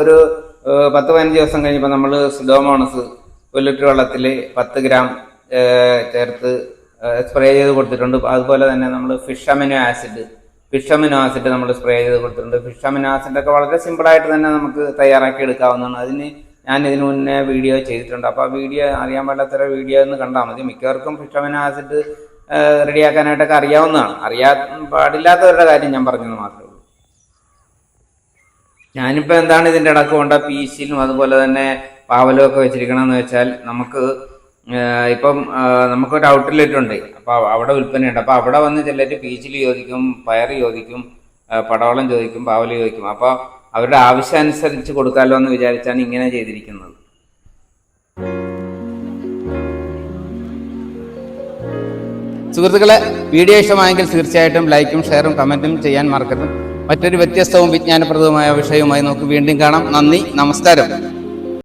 ഒരു പത്ത് പതിനഞ്ച് ദിവസം കഴിഞ്ഞപ്പോൾ നമ്മൾ സുഡോമോണസ് ഒരു ലിറ്റർ വെള്ളത്തിൽ പത്ത് ഗ്രാം ചേർത്ത് സ്പ്രേ ചെയ്ത് കൊടുത്തിട്ടുണ്ട്. അതുപോലെ തന്നെ നമ്മൾ fish amino acid fish amino acid നമ്മൾ സ്പ്രേ ചെയ്ത് കൊടുത്തിട്ടുണ്ട്. ഫിഷ് അമിനോ ആസിഡ് ഒക്കെ വളരെ സിമ്പിളായിട്ട് തന്നെ നമുക്ക് തയ്യാറാക്കി എടുക്കാവുന്നതാണ്. അതിന് ഞാൻ ഇതിനു മുന്നേ വീഡിയോ ചെയ്തിട്ടുണ്ട്. അപ്പോൾ ആ വീഡിയോ അറിയാൻ പാടാത്തര വീഡിയോ എന്ന് കണ്ടാൽ മതി. മിക്കവർക്കും ഫിഷ് അമിനോ ആസിഡ് റെഡിയാക്കാനായിട്ടൊക്കെ അറിയാവുന്നതാണ്. അറിയാ പാടില്ലാത്തവരുടെ കാര്യം ഞാൻ പറഞ്ഞത് മാത്രമേ ഞാനിപ്പോൾ എന്താണ് ഇതിന്റെ ഇടയ്ക്ക് കൊണ്ട സിയിലും അതുപോലെ തന്നെ പാവലും ഒക്കെ വെച്ചിരിക്കണമെന്ന് വെച്ചാൽ നമുക്ക് ഇപ്പം നമുക്കൊരു ഔട്ട്ലെറ്റ് ഉണ്ട്. അപ്പോൾ അവിടെ വിൽപ്പനയുണ്ട്. അപ്പോൾ അവിടെ വന്ന് ചിലർ പീച്ചിൽ ചോദിക്കും പയർ ചോദിക്കും പടവളം ചോദിക്കും പാവൽ ചോദിക്കും. അപ്പോൾ അവരുടെ ആവശ്യം അനുസരിച്ച് കൊടുക്കാമല്ലോ എന്ന് വിചാരിച്ചാണ് ഇങ്ങനെ ചെയ്തിരിക്കുന്നത്. സുഹൃത്തുക്കളെ വീഡിയോ ഇഷ്ടമായെങ്കിൽ തീർച്ചയായിട്ടും ലൈക്കും ഷെയറും കമന്റും ചെയ്യാൻ മറക്കരുത്. മറ്റൊരു വ്യത്യസ്തവും വിജ്ഞാനപ്രദവുമായ വിഷയവുമായി നമുക്ക് വീണ്ടും കാണാം. നന്ദി. നമസ്കാരം.